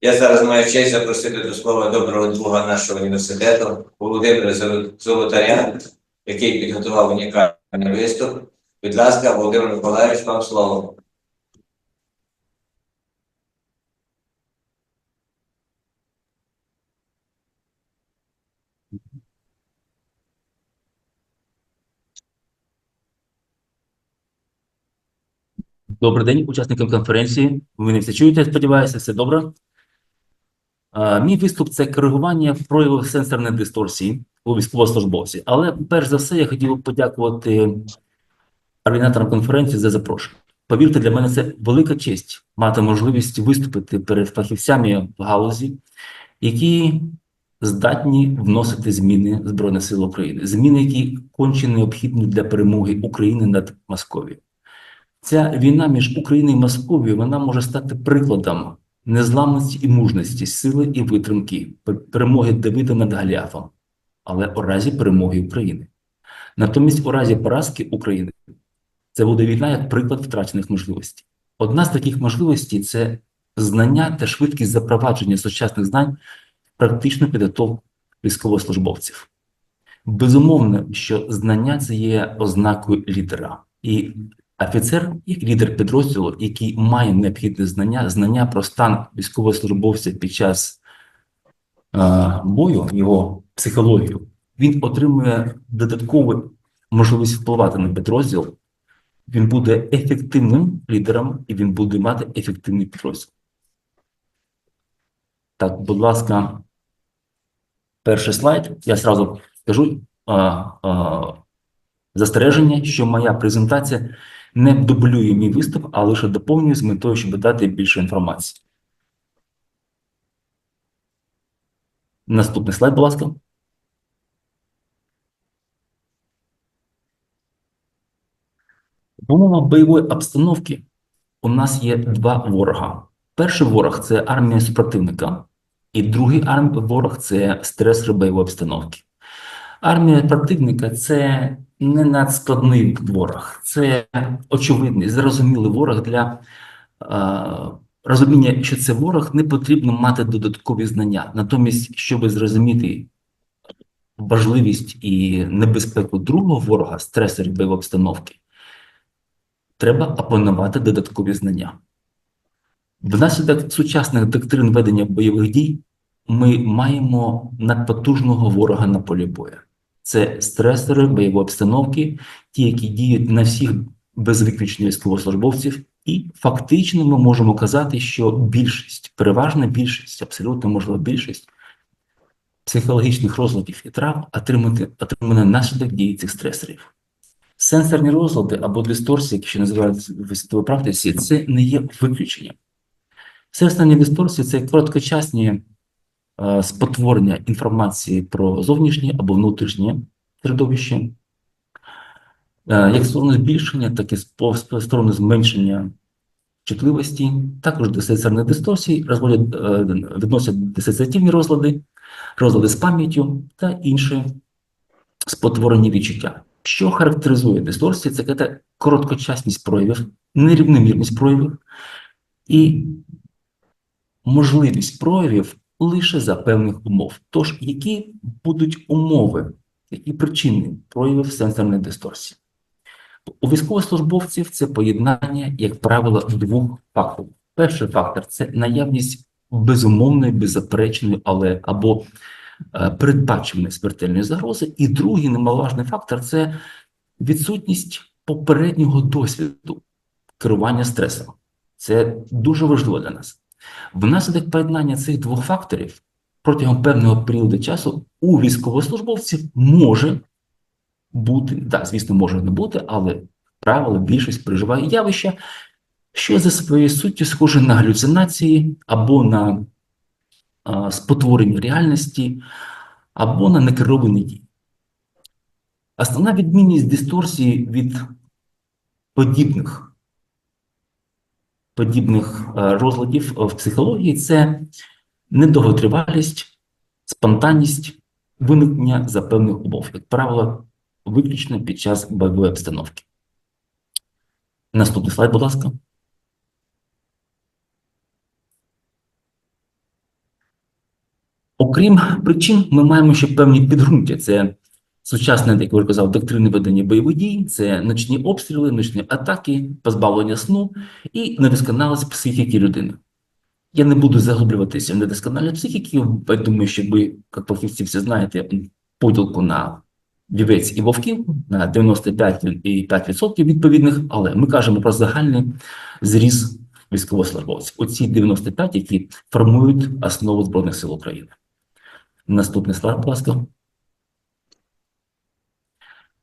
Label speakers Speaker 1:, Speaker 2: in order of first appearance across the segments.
Speaker 1: Я зараз маю честь запросити до слова доброго друга нашого університету Володимира Золотаря, який підготував унікальний виступ. Будь ласка, Володимир Миколаївич, вам слово.
Speaker 2: Добрий день, учасникам конференції. Ви мене всі чуєте, сподіваюся, все добре. Мій виступ це коригування проявів сенсорної дисторсії у військовослужбовців. Але перш за все я хотів би подякувати організаторам конференції за запрошення. Повірте, для мене це велика честь мати можливість виступити перед фахівцями в галузі, які здатні вносити зміни в Збройні Сили України, зміни, які конче необхідні для перемоги України над Московією. Ця війна між Україною і Московією вона може стати прикладом незламності і мужності, сили і витримки, перемоги Давида над Голіафом, але у разі перемоги України. Натомість, у разі поразки України, це буде війна як приклад втрачених можливостей. Одна з таких можливостей це знання та швидкість запровадження сучасних знань в практичну підготовку військовослужбовців. Безумовно, що знання це є ознакою лідера. І Офіцер, як лідер підрозділу, який має необхідне знання, знання про стан військовослужбовця під час е, бою, його психологію, він отримує додаткову можливість впливати на підрозділ. Він буде ефективним лідером і він буде мати ефективний підрозділ. Так, будь ласка, перший слайд. Я зразу скажу а, а, застереження, що моя презентація не дублює мій виступ, а лише доповнює з метою, щоб дати більше інформації. Наступний слайд, будь ласка. В умовах бойової обстановки у нас є два ворога. Перший ворог це армія супротивника, і другий ворог це стресори бойової обстановки. Армія противника це не надскладний ворог, це очевидний, зрозумілий ворог для е, розуміння, що це ворог, не потрібно мати додаткові знання. Натомість, щоб зрозуміти важливість і небезпеку другого ворога, стресорів бойової обстановки, треба опанувати додаткові знання. Внаслідок сучасних доктрин ведення бойових дій ми маємо надпотужного ворога на полі бою. Це стресори бойової обстановки, ті, які діють на всіх без виключення військовослужбовців, і фактично ми можемо казати, що більшість, переважна більшість, абсолютно можливо більшість психологічних розладів і травм отримати отримана наслідок дії цих стресорів. Сенсорні розлади або дисторсії, які ще називаються в світовій практиці, це не є виключенням. Сенсорні дисторсії це короткочасні спотворення інформації про зовнішнє або внутрішнє середовище, е, як в сторону збільшення, так і сторони зменшення чутливості. Також до дисторсій е, відносять дисоціативні розлади, розлади з пам'яттю та інші спотворені відчуття. Що характеризує дисторсії, це короткочасність проявів, нерівномірність проявів і можливість проявів лише за певних умов. Тож, які будуть умови, які причини проявів сенсорної дисторсії? У військовослужбовців це поєднання, як правило, двох факторів. Перший фактор це наявність безумовної, беззаперечної, але або е, передбачуваної смертельної загрози. І другий немаловажний фактор це відсутність попереднього досвіду керування стресом. Це дуже важливо для нас. Внаслідок поєднання цих двох факторів протягом певного періоду часу у військовослужбовців може бути, так, звісно, може не бути, але правило більшість переживає явища, що за своєю суттю схоже на галюцинації або на а, спотворення реальності, або на некеровані дії. Основна відмінність дисторсії від подібних подібних е, розладів в психології це недовготривалість, спонтанність, виникнення за певних умов, як правило, виключно під час бойової обстановки. Наступний слайд, будь ласка. Окрім причин, ми маємо ще певні підґрунтя. Це сучасне, як я вже казав, доктрини ведення бойових дій, це ночні обстріли, ночні атаки, позбавлення сну і недосконалість психіки людини. Я не буду заглублюватися в недосконалість психіки. Я думаю, що ви, як фахівці, всі знаєте поділку на вівець і вовків на 95 і 5% відповідних, але ми кажемо про загальний зріз військовослужбовців. Оці 95, які формують основу Збройних сил України. Наступний слайд, будь ласка.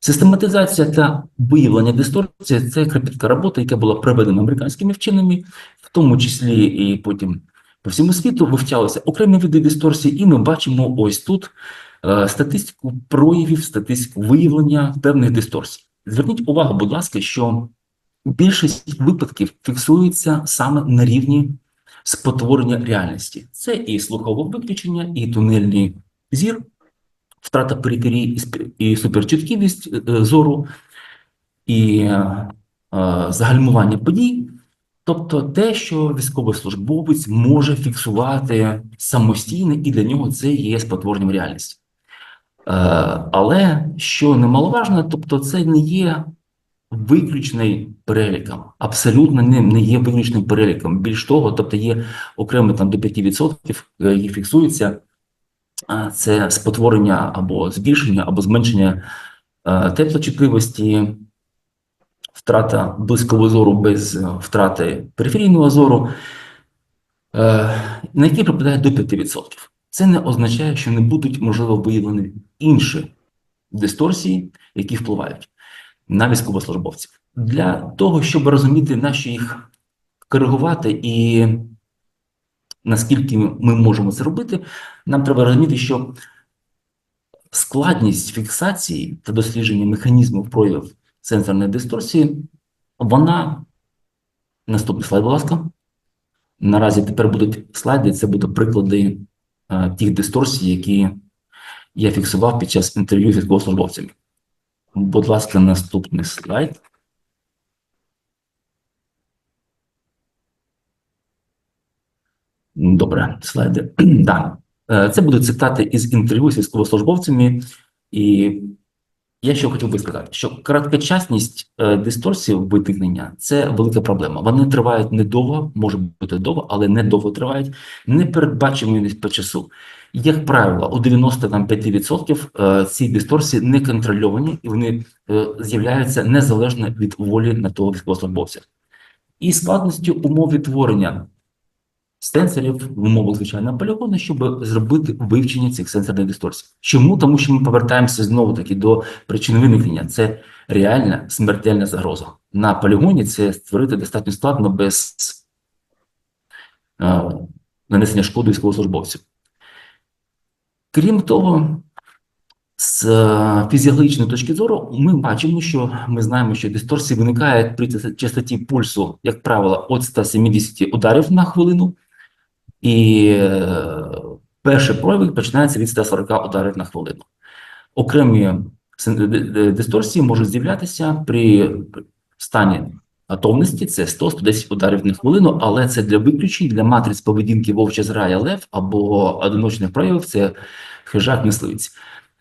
Speaker 2: Систематизація та виявлення дисторції це кропітка робота, яка була проведена американськими вченими, в тому числі і потім по всьому світу вивчалися окремі види дисторсії, і ми бачимо ось тут е, статистику проявів, статистику виявлення певних дисторсій. Зверніть увагу, будь ласка, що більшість випадків фіксується саме на рівні спотворення реальності. Це і слухове виключення, і тунельний зір, втрата периферії, і суперчутківість е, зору, і е, е, загальмування подій. Тобто те, що військовослужбовець може фіксувати самостійно, і для нього це є спотворенням реальності. Е, Але що немаловажно, тобто це не є виключний переліком, абсолютно не, не є виключним переліком. Більш того, тобто є окремо там до 5%, е, які фіксуються, це спотворення або збільшення, або зменшення е, теплочутливості, втрата близького зору без е, втрати периферійного зору, е, на які припадає до 5%. Це не означає, що не будуть, можливо, виявлені інші дисторсії, які впливають на військовослужбовців. Для того, щоб розуміти, на що їх коригувати і наскільки ми можемо це робити, нам треба розуміти, що складність фіксації та дослідження механізмів проявів сенсорної дисторсії, вона наступний слайд, будь ласка. Наразі тепер будуть слайди, це будуть приклади е, тих дисторсій, які я фіксував під час інтерв'ю з військовослужбовцями. Будь ласка, наступний слайд. Добре, слайди. Да. Е, Це будуть цитати із інтерв'ю з військовослужбовцями, і я що хотів би сказати, що короткочасність е, дисторсії виникнення це велика проблема. Вони тривають недовго, може бути довго, але не довго тривають, непередбачуваність по часу. Як правило, у 95% е, ці дисторсії не контрольовані і вони з'являються незалежно від волі на того військовослужбовця. І складністю умов відтворення сенсорів в умовах звичайного полігону, щоб зробити вивчення цих сенсорних дисторсій. Чому? Тому що ми повертаємося знову таки до причин виникнення. Це реальна смертельна загроза. На полігоні це створити достатньо складно без е, нанесення шкоди військовослужбовців. Крім того, з е, фізіологічної точки зору, ми бачимо, що ми знаємо, що дисторсії виникають при частоті пульсу, як правило, від 170 ударів на хвилину, і е, перші прояви починаються від 140 ударів на хвилину. Окремі дисторсії можуть з'являтися при стані готовності, це 100-110 ударів на хвилину, але це для виключень, для матриць поведінки вовча зграя лев або одиночних проявів, це хижак мисливець.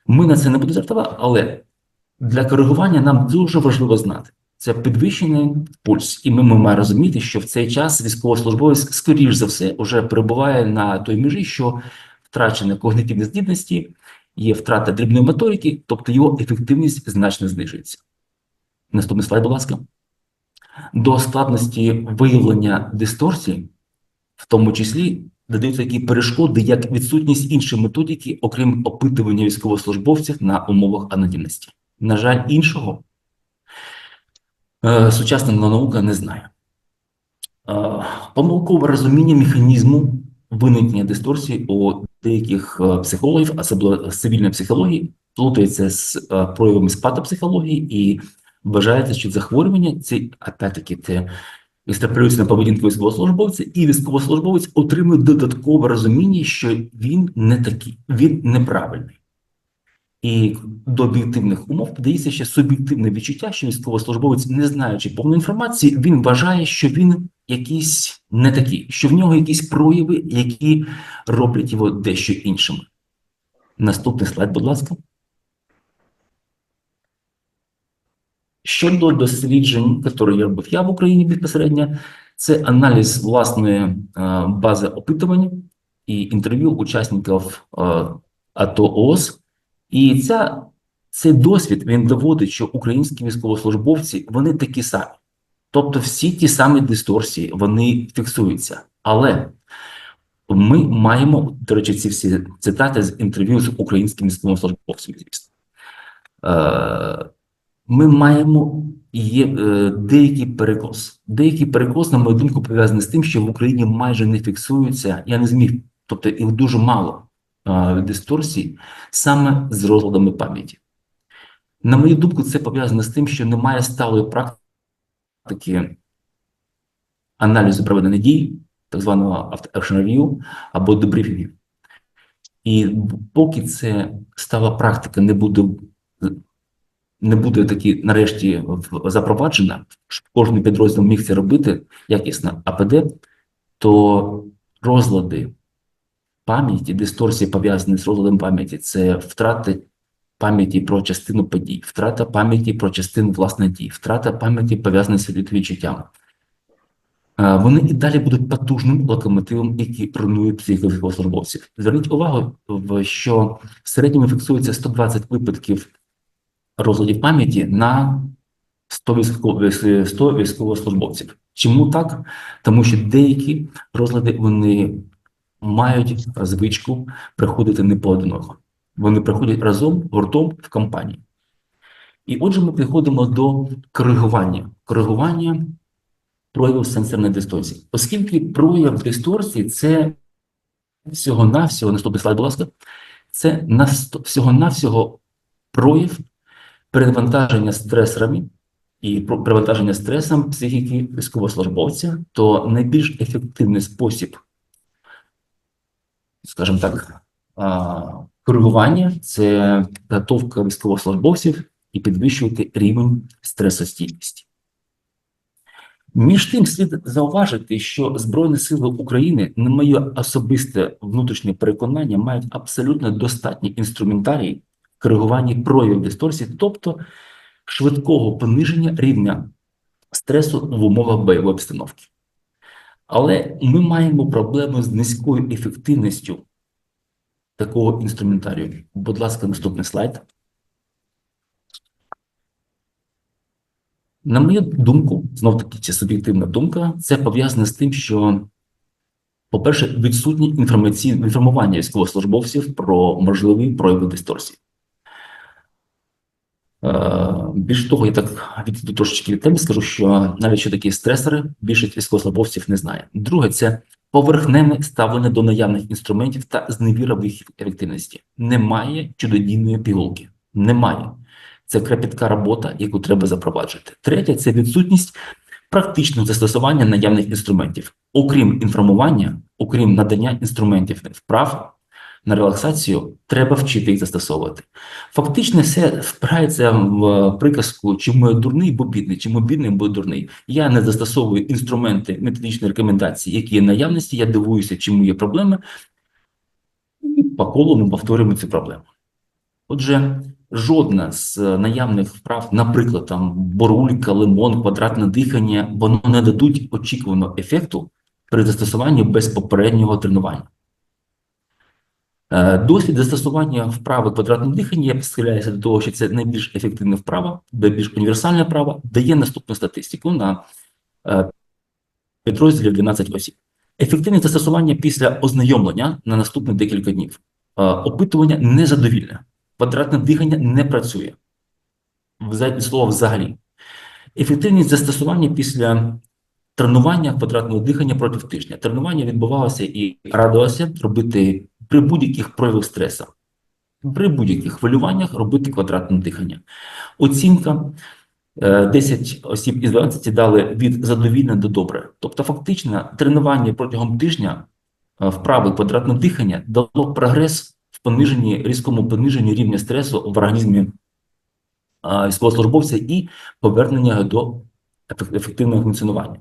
Speaker 2: Ми на це не будемо звертати, але для коригування нам дуже важливо знати. Це підвищений пульс, і ми, ми маємо розуміти, що в цей час військовослужбовець, скоріш за все, вже перебуває на той межі, що втрачені когнитивні здібності, є втрата дрібної моторики, тобто його ефективність значно знижується. Наступний слайд, будь ласка. До складності виявлення дисторсій, в тому числі додаються такі перешкоди, як відсутність іншої методики, окрім опитування військовослужбовців на умовах анонімності. На жаль, іншого сучасна наука не знає. Е, помилкове розуміння механізму виникнення дисторсії у деяких е, психологів, особливо з цивільної психології, плутається з е, проявами спатопсихології і вважається, що захворювання це опять-таки це екстраполюється на поведінку військовослужбовця, і військовослужбовець отримує додаткове розуміння, що він не такий, він неправильний. І до об'єктивних умов додається ще суб'єктивне відчуття, що військовослужбовець, не знаючи повної інформації, він вважає, що він якийсь не такий, що в нього якісь прояви, які роблять його дещо іншим. Наступний слайд, будь ласка. Щодо досліджень, які робив я в Україні безпосередньо, це аналіз власної е, бази опитування і інтерв'ю учасників е, АТО ООС. І ця, цей досвід він доводить, що українські військовослужбовці вони такі самі. Тобто всі ті самі дисторсії вони фіксуються. Але ми маємо, до речі, ці всі цитати з інтерв'ю з українськими військовослужбовцями, звісно. Е, ми маємо є е, деякий перекос. Деякий перекос, на мою думку, пов'язаний з тим, що в Україні майже не фіксуються, я не зміг, тобто їх дуже мало дисторсій саме з розладами пам'яті. На мою думку, це пов'язано з тим, що немає сталої практики аналізу проведених дій, так званого action review або дебрифінгів. І поки це стала практика не буде не буде такі нарешті запроваджена, щоб кожен підрозділ міг це робити якісно АПД, то розлади пам'яті, дисторсії пов'язані з розладом пам'яті, це втрати пам'яті про частину подій, втрата пам'яті про частину власної дій, втрата пам'яті пов'язана з відчуттями. Е, Вони і далі будуть потужним локомотивом, який руйнує психіку військовослужбовців. Зверніть увагу, що в середньому фіксується 120 випадків розладів пам'яті на 100 військово- 100 військовослужбовців. Чому так? Тому що деякі розлади вони мають звичку приходити не поодиноко. Вони приходять разом, гуртом в компанії. І отже, ми приходимо до коригування. Коригування прояву сенсорної дисторсії. Оскільки прояв дисторсії це всього-навсього, наступний слайд, будь ласка, це всього-навсього прояв перевантаження стресорами і перевантаження стресом психіки військовослужбовця, то найбільш ефективний спосіб, скажімо так, коригування це підготовка військовослужбовців і підвищувати рівень стресостійкості. Між тим слід зауважити, що Збройні Сили України, на моє особисте внутрішнє переконання, мають абсолютно достатній інструментарій в коригуванні проявів дисторсії, тобто швидкого пониження рівня стресу в умовах бойової обстановки. Але ми маємо проблему з низькою ефективністю такого інструментарію. Будь ласка, наступний слайд. На мою думку, знов таки це суб'єктивна думка, це пов'язане з тим, що, по-перше, відсутні інформаційне інформування військовослужбовців про можливі прояви дисторсії. Е, Більш того, я так відійду трошечки від теми, скажу, що навіть що такі стресори більшість військовослужбовців не знає. Друге, це поверхневне ставлення до наявних інструментів та зневіра в їх ефективності. Немає чудодійної пігулки. Немає. Це кропітка робота, яку треба запроваджувати. Третє це відсутність практичного застосування наявних інструментів, окрім інформування, окрім надання інструментів вправ на релаксацію, треба вчити їх застосовувати. Фактично, все впирається в приказку, чому я дурний, бо бідний, чому бідний, бо дурний. Я не застосовую інструменти методичної рекомендації, які є наявності. Я дивуюся, чому є проблеми, і по колу ми повторюємо цю проблему. Отже, жодна з е, наявних вправ, наприклад, там борулька, лимон, квадратне дихання, воно не дадуть очікуваного ефекту при застосуванні без попереднього тренування. Е, Досвід застосування вправи квадратного дихання, я схиляюся до того, що це найбільш ефективна вправа, найбільш універсальна вправа, дає наступну статистику на е, підрозділів 12 осіб. Ефективність застосування після ознайомлення на наступні декілька днів. Е, Опитування незадовільне. Квадратне дихання не працює. Слова взагалі. Ефективність застосування після тренування квадратного дихання протягом тижня. Тренування відбувалося і радилося робити при будь-яких проявах стресу. При будь-яких хвилюваннях робити квадратне дихання. Оцінка е, 10 осіб із 12 дали від задовільне до добре. Тобто, фактично, тренування протягом тижня е, вправи квадратне дихання дало прогрес в пониженні, різкому пониженні рівня стресу в організмі а, військовослужбовця і повернення до ефективного функціонування.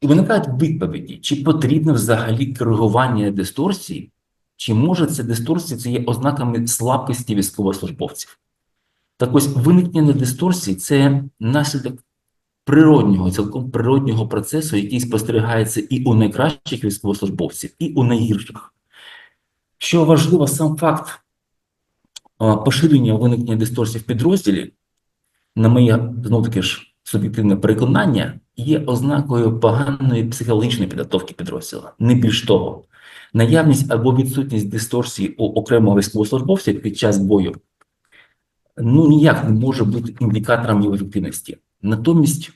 Speaker 2: І виникають відповіді, чи потрібно взагалі коригування дисторсії, чи може це дисторсія це є ознаками слабкості військовослужбовців. Так ось виникнення дисторсії це наслідок природнього, цілком природнього процесу, який спостерігається і у найкращих військовослужбовців, і у найгірших. Що важливо, сам факт поширення виникнення дисторсії в підрозділі, на моє знову таки ж суб'єктивне переконання, є ознакою поганої психологічної підготовки підрозділу. Не більш того, наявність або відсутність дисторсії у окремого військовослужбовця під час бою ну ніяк не може бути індикатором його ефективності. Натомість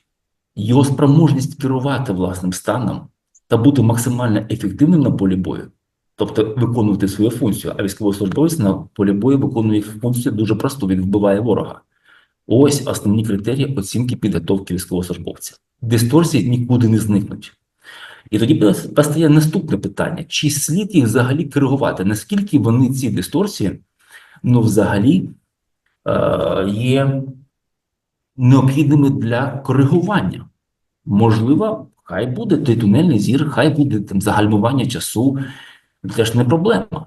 Speaker 2: його спроможність керувати власним станом та бути максимально ефективним на полі бою, тобто виконувати свою функцію, а військовослужбовець на полі бою виконує функцію дуже просту, він вбиває ворога. Ось основні критерії оцінки підготовки військовослужбовця. Дисторсії нікуди не зникнуть. І тоді постає наступне питання: чи слід їх взагалі коригувати? Наскільки вони ці дисторсії ну, взагалі е, є необхідними для коригування? Можливо, хай буде той тунельний зір, хай буде там загальмування часу. Це ж не проблема.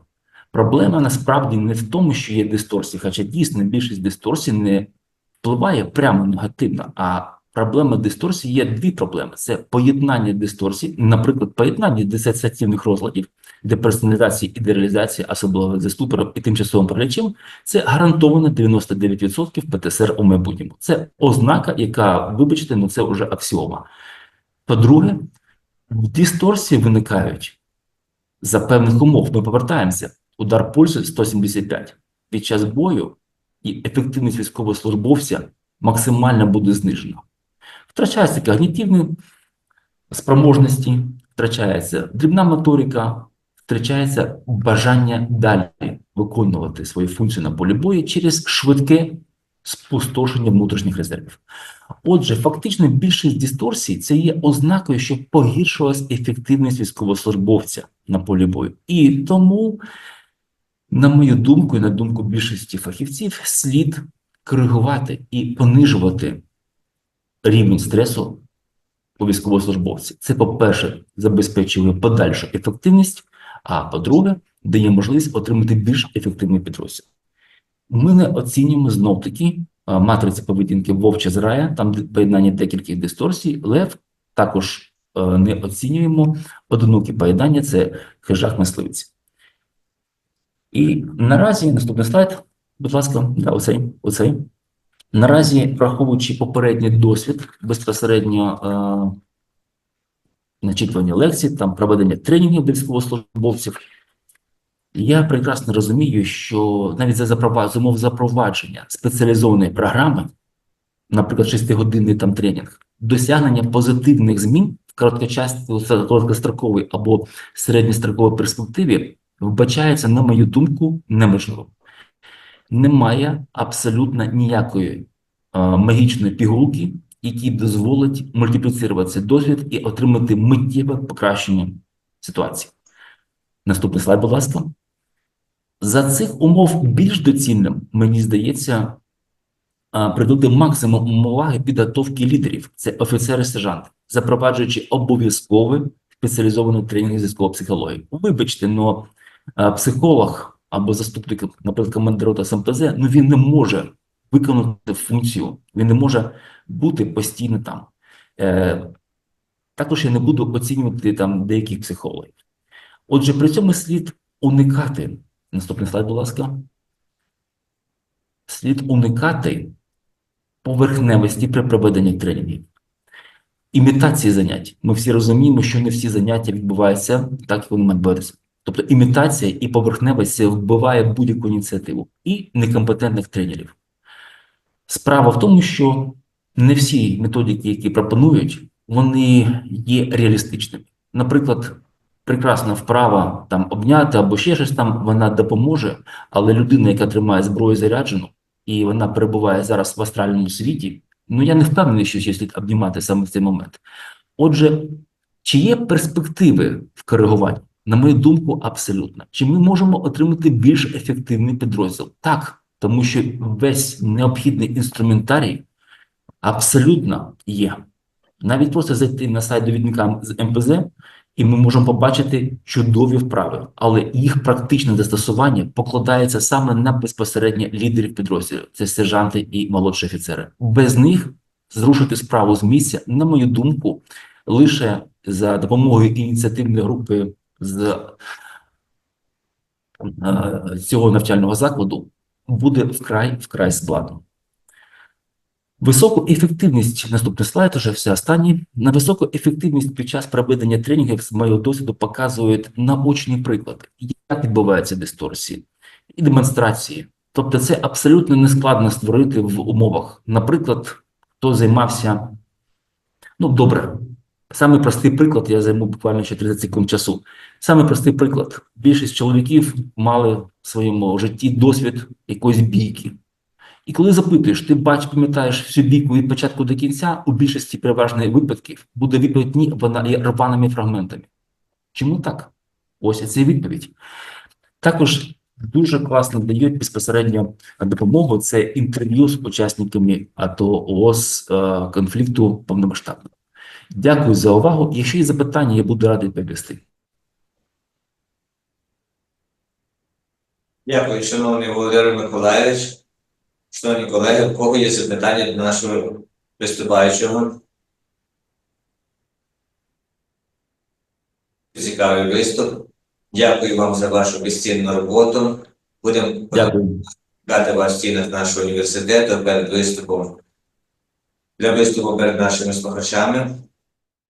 Speaker 2: Проблема насправді не в тому, що є дисторсії, хоча дійсно більшість дисторсій не впливає прямо негативно. А проблема дисторсії є дві проблеми: це поєднання дисторсій, наприклад, поєднання дисоціативних розладів, деперсоналізації і дереалізації, особливо за ступором і тимчасовим паралічем, це гарантовано 99% ПТСР у майбутньому. Це ознака, яка, вибачте, ну це вже аксіома. По-друге, дисторсії виникають за певних умов. Ми повертаємося. Удар пульсу 175. Під час бою і ефективність військовослужбовця максимально буде знижена. Втрачаються когнітивні спроможності, втрачається дрібна моторика, втрачається бажання далі виконувати свої функції на полі бою через швидке спустошення внутрішніх резервів. Отже, фактично більшість дисторсій це є ознакою, що погіршилась ефективність військовослужбовця на полі бою. І тому, на мою думку, і на думку більшості фахівців, слід коригувати і понижувати рівень стресу у військовослужбовці. Це, по-перше, забезпечує подальшу ефективність, а по-друге, дає можливість отримати більш ефективний підрозділ. Ми не оцінюємо знов таки а, матриця поведінки вовча зрая, там поєднання декількох дисторсій, лев також е, не оцінюємо одинокі поєднання це хижак мисливець. І наразі наступний слайд, будь ласка, да, оцей, оцей. Наразі, враховуючи попередній досвід безпосередньо е, начитування лекцій, там проведення тренінгів військовослужбовців, я прекрасно розумію, що навіть за умов запровадження спеціалізованої програми, наприклад, 6-годинний там тренінг, досягнення позитивних змін в короткостроковій або середньостроковій перспективі вбачається, на мою думку, неможливо. Немає абсолютно ніякої е, магічної пігулки, які дозволить мультипліцирувати цей досвід і отримати миттєве покращення ситуації. Наступний слайд, будь ласка. За цих умов більш доцільним, мені здається, а, приділити максимум уваги підготовки лідерів, це офіцери сержанти, запроваджуючи обов'язковий спеціалізований тренінг з військової психології. Вибачте, но психолог або заступник, наприклад, командира роти СМТЗ, ну він не може виконати функцію, він не може бути постійно там. Е, також я не буду оцінювати там деяких психологів. Отже, при цьому слід уникати. Наступний слайд, будь ласка. Слід уникати поверхневості при проведенні тренінгів. Імітації занять. Ми всі розуміємо, що не всі заняття відбуваються так, як вони мають відбуватися. Тобто імітація і поверхневість вбиває будь-яку ініціативу і некомпетентних тренерів. Справа в тому, що не всі методики, які пропонують, вони є реалістичними. Наприклад, прекрасна вправа там обняти або ще щось там, вона допоможе, але людина, яка тримає зброю заряджену, і вона перебуває зараз в астральному світі, ну я не впевнений, що слід обнімати саме в цей момент. Отже, чи є перспективи в коригуванні? На мою думку, абсолютно. Чи ми можемо отримати більш ефективний підрозділ? Так, тому що весь необхідний інструментарій абсолютно є. Навіть просто зайти на сайт довідника з МПЗ, і ми можемо побачити чудові вправи, але їх практичне застосування покладається саме на безпосередньо лідерів підрозділів, це сержанти і молодші офіцери. Без них зрушити справу з місця, на мою думку, лише за допомогою ініціативної групи з е, цього навчального закладу буде вкрай вкрай складно. Високу ефективність, наступний слайд, уже все останній. На високу ефективність під час проведення тренінгів з моєго досвіду показують наочні приклади, як відбуваються дисторсії і демонстрації. Тобто це абсолютно нескладно створити в умовах. Наприклад, хто займався, ну добре, самий простий приклад, я займу буквально ще 30 секунд часу. Самий простий приклад. Більшість чоловіків мали в своєму житті досвід якоїсь бійки. І коли запитуєш, ти бач, пам'ятаєш всю бійку від початку до кінця, у більшості переважних випадків буде відповідь ні, вона є рваними фрагментами. Чому так? Ось це відповідь. Також дуже класно дають безпосередньо допомогу. Це інтерв'ю з учасниками АТО ООС е, конфлікту повномасштабного. Дякую за увагу. Якщо є запитання, я буду радий відповісти.
Speaker 1: Дякую, шановний Володимир Миколаївич. Шановні колеги, у кого є запитання до нашого виступаючого? Цікавий виступ. Дякую вам за вашу безцінну роботу. Будемо дати вас стінах нашого університету перед виступом для виступу перед нашими слухачами.